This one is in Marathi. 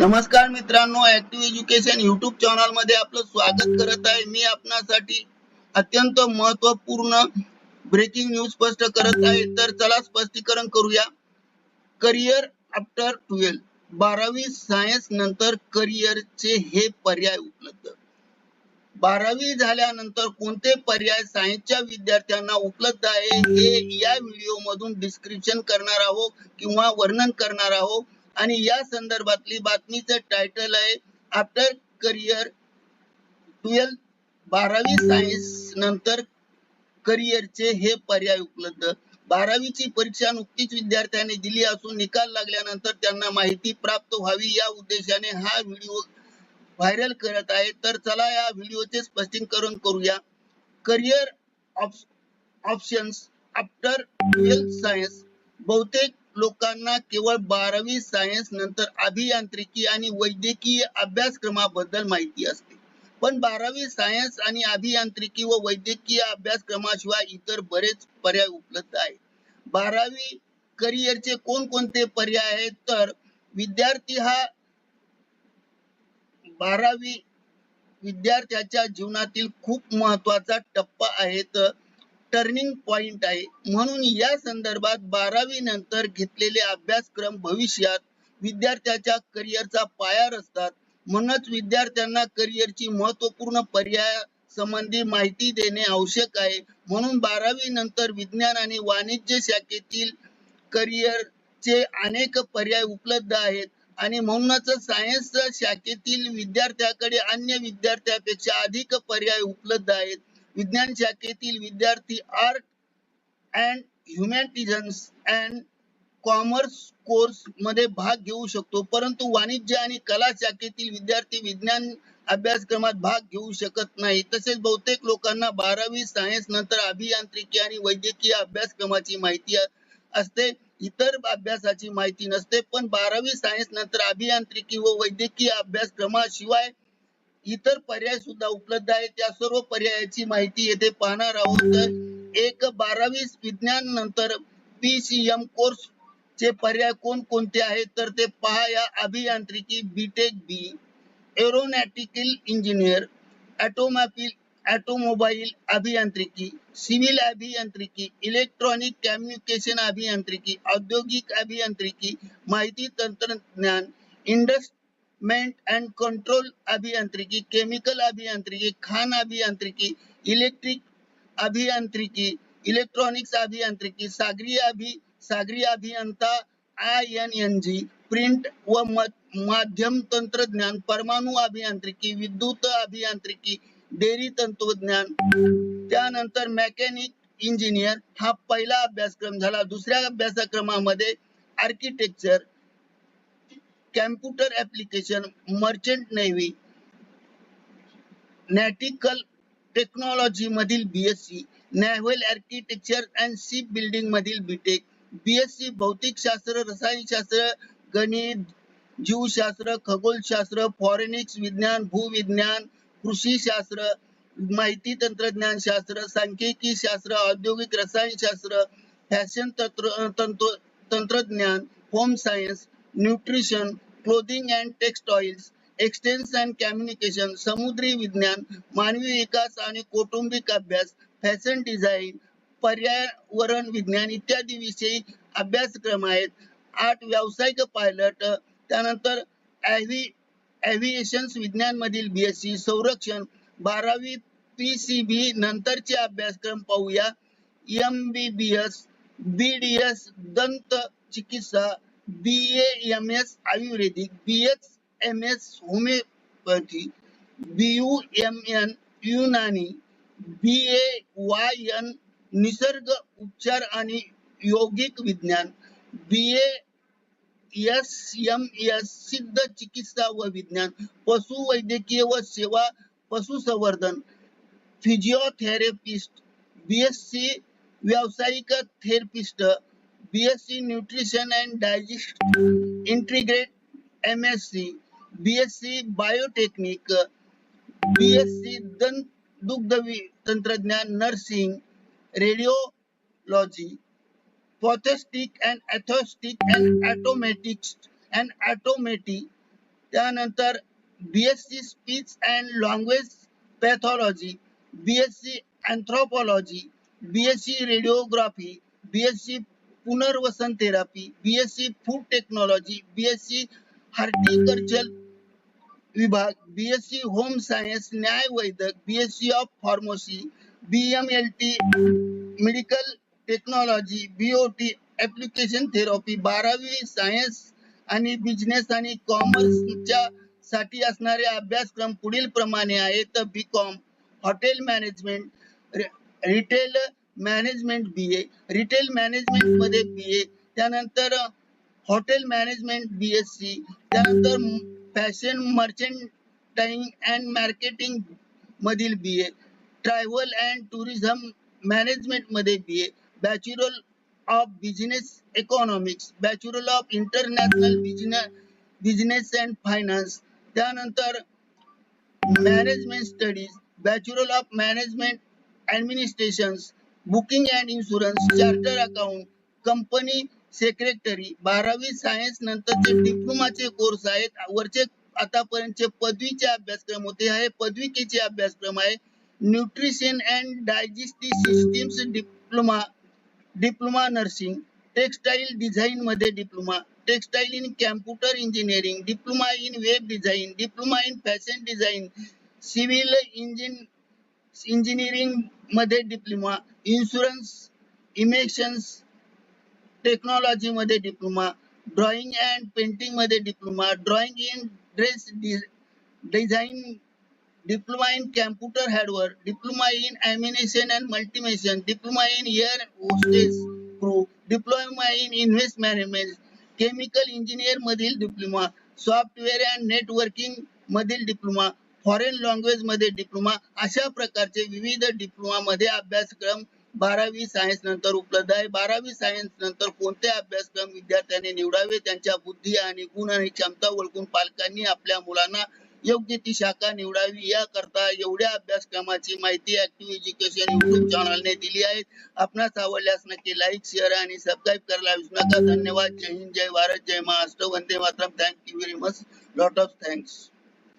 नमस्कार मित्रांनो ऍक्टिव्ह एज्युकेशन युट्यूब चॅनलमध्ये आपलं स्वागत करत आहे. मी आपणासाठी अत्यंत महत्त्वपूर्ण ब्रेकिंग न्यूज स्पष्ट करत आहे. तर चला स्पष्टीकरण करूया. करिअर आफ्टर ट्वेल्थ बारावी सायन्स नंतर करिअरचे हे पर्याय उपलब्ध. बारावी झाल्यानंतर कोणते पर्याय सायन्सच्या विद्यार्थ्यांना उपलब्ध आहे हे या व्हिडिओ मधून डिस्क्रिप्शन करणार आहोत किंवा वर्णन करणार आहोत. आणि या संदर्भातली बातमीचं टायटल आहे आफ्टर करिअर ट्वेल्थ बारावी सायन्स नंतर करिअरचे हे पर्याय उपलब्ध. बारावीची परीक्षा नुकतीच विद्यार्थ्यांनी दिली असून निकाल लागल्यानंतर त्यांना माहिती प्राप्त व्हावी या उद्देशाने हा व्हिडिओ व्हायरल करत आहे. तर चला या व्हिडिओचे स्पष्टीकरण करूया. Career options after twelfth science बहुतेक लोकांना केवळ बारावी सायन्स नंतर अभियांत्रिकी आणि वैद्यकीय अभ्यासक्रमाबद्दल माहिती असते. पण बारावी सायन्स आणि अभियांत्रिकी व वैद्यकीय अभ्यासक्रमाशिवाय इतर बरेच पर्याय उपलब्ध आहेत. बारावी करिअरचे कोणकोणते पर्याय आहेत? तर विद्यार्थी हा बारावी विद्यार्थ्याच्या जीवनातील खूप महत्त्वाचा टप्पा आहे. तर टर्निंग पॉइंट आहे. म्हणून या संदर्भात बारावी नंतर घेतलेले अभ्यासक्रम भविष्यात विद्यार्थ्याच्या करिअरचा पाया रचतात. म्हणूनच विद्यार्थ्यांना करिअरची महत्त्वपूर्ण पर्याय संबंधी माहिती देणे आवश्यक आहे. म्हणून बारावी नंतर विज्ञान आणि वाणिज्य शाखेतील करिअरचे अनेक पर्याय उपलब्ध आहेत. आणि म्हणूनच सायन्स शाखेतील विद्यार्थ्याकडे अन्य विद्यार्थ्यापेक्षा अधिक पर्याय उपलब्ध आहेत. विज्ञान शाखेतील विद्यार्थी art and humanities and commerce कोर्समध्ये भाग घेऊ शकतो. परंतु वाणिज्य आणि कला शाखेतील विद्यार्थी विज्ञान अभ्यासक्रमात भाग घेऊ शकत नाही. तसेच बहुतेक लोकांना बारावी सायन्स नंतर अभियांत्रिकी आणि वैद्यकीय अभ्यासक्रमाची माहिती असते. इतर अभ्यासाची माहिती नसते. पण बारावी सायन्स नंतर अभियांत्रिकी व वैद्यकीय अभ्यासक्रमाशिवाय इतर पर्याय सुद्धा उपलब्ध आहेत. त्या सर्व पर्यायाची माहिती येथे पाहणार आहोत. तर एक बारावी विज्ञान नंतर पीसीएम कोर्स चे पर्याय कोण कोणते आहेत? तर ते पहा या अभियांत्रिकी BTech B aeronautical engineer automobile automobile अभियांत्रिकी सिव्हिल अभियांत्रिकी इलेक्ट्रॉनिक कम्युनिकेशन अभियांत्रिकी औद्योगिक अभियांत्रिकी माहिती तंत्रज्ञान इंडस्ट्रीमेंट अँड कंट्रोल अभियांत्रिकी केमिकल अभियांत्रिकी खान अभियांत्रिकी इलेक्ट्रिक अभियांत्रिकी इलेक्ट्रॉनिक्स अभियांत्रिकी सागरी अभि सागरी अभियंता I N N G print व माध्यम तंत्रज्ञान परमाणु अभियांत्रिकी विद्युत अभियांत्रिकी डेअरी तंत्रज्ञान. त्यानंतर मेकॅनिक इंजिनियर हा पहिला अभ्यासक्रम झाला. दुसऱ्या अभ्यासक्रमामध्ये architecture computer application merchant navy nautical technology मधील BSc naval architecture and ship building मधील बीटेक बीएससी भौतिक शास्त्र रसायनशास्त्र गणित जीवशास्त्र खगोलशास्त्र फॉरेनिक्स विज्ञान भूविज्ञान कृषी शास्त्र माहिती तंत्रज्ञान शास्त्र सांख्यिकी शास्त्र औद्योगिक रसायनशास्त्र फॅशन तंत्र तंत्र तंत्रज्ञान home science nutrition clothing and textiles extension and communication समुद्री विज्ञान मानवी विकास आणि कौटुंबिक अभ्यास फॅशन डिझाईन पर्यावरण विज्ञान इत्यादी विषयी अभ्यासक्रम आहेत आठ व्यावसायिक पायलट त्यानंतर एव्हिएशन विज्ञान मधील बीएससी संरक्षण बारावी पीसीबी नंतरचे अभ्यासक्रम पाहूया. M B B S B D S दंत चिकित्सा B M S ayurvedic B H M S homeopathy B U M N Unani B A Y N निसर्ग उपचार आणि योगिक विज्ञान B A S M S Siddha चिकित्सा व विज्ञान पशु वैद्यकीय व सेवा पशुसंवर्धन फिजिओथेरपिस्ट बीएससी व्यावसायिक therapist BSc nutrition and digest integrate MSc BSc biotechnic BSc दंत दुग्ध तंत्रज्ञान nursing radiology Photostic and Athostic and Automatics and Automatic त्यानंतर BSc speech and language pathology BSc anthropology BSc radiography BSc पुनर्वसन therapy BSc food technology BSc horticulture विभाग बीएससी होम सायन्स न्याय वैद्यक BSc of pharmacy BMLT medical technology BOT application therapy बारावी सायन्स आणि बिझनेस आणि कॉमर्सच्या साठी असणारे अभ्यासक्रम पुढील प्रमाणे आहेत B Com hotel management retail management B A retail मॅनेजमेंटमध्ये B A त्यानंतर hotel management B S C त्यानंतर फॅशन मर्चंटाइंग अँड मार्केटिंग मधील B A travel and tourism मॅनेजमेंटमध्ये B A bachelor of business economics bachelor of international business business and finance त्यानंतर management studies bachelor of management administrations banking and insurance charter account company secretary बारावी सायन्स नंतरचे डिप्लोमाचे कोर्स आहेत. वरचे आतापर्यंतचे पदवीचे अभ्यासक्रम होते. हे पदविकेचे अभ्यासक्रम आहे. Nutrition and digestive systems diploma diploma nursing textile design मध्ये diploma textile in computer engineering diploma in web design diploma in fashion design civil engine इंजिनिअरिंगमध्ये डिप्लोमा इन्शुरन्स इमेशन्स टेक्नॉलॉजी मध्ये डिप्लोमा ड्रॉइंग अँड पेंटिंगमध्ये diploma drawing in dress design diploma in computer hardware diploma in animation and मल्टिमेशन diploma in air hostess crew diploma in invest management chemical engineer मधील डिप्लोमा सॉफ्टवेअर अँड नेटवर्किंग मधील डिप्लोमा फॉरेन लँग्वेजमध्ये डिप्लोमा अशा प्रकारचे विविध डिप्लोमा मध्ये अभ्यासक्रम बारावी सायन्स नंतर उपलब्ध आहे. बारावी सायन्स नंतर कोणते अभ्यासक्रम विद्यार्थ्यांनी निवडावे? त्यांच्या बुद्धी आणि गुण आणि क्षमता ओळखून पालकांनी आपल्या मुलांना योग्य ती शाखा निवडावी. याकरता एवढ्या अभ्यासक्रमाची माहिती ऍक्टिव्ह एज्युकेशन युट्यूब चॅनलने दिली आहे. आपणास आवडल्यास नक्की लाईक शेअर आणि सबस्क्राईब करायला विसरू नका. धन्यवाद. जय हिंद जय भारत जय Maharashtra. Vande Mataram. Thank you very much lot of thanks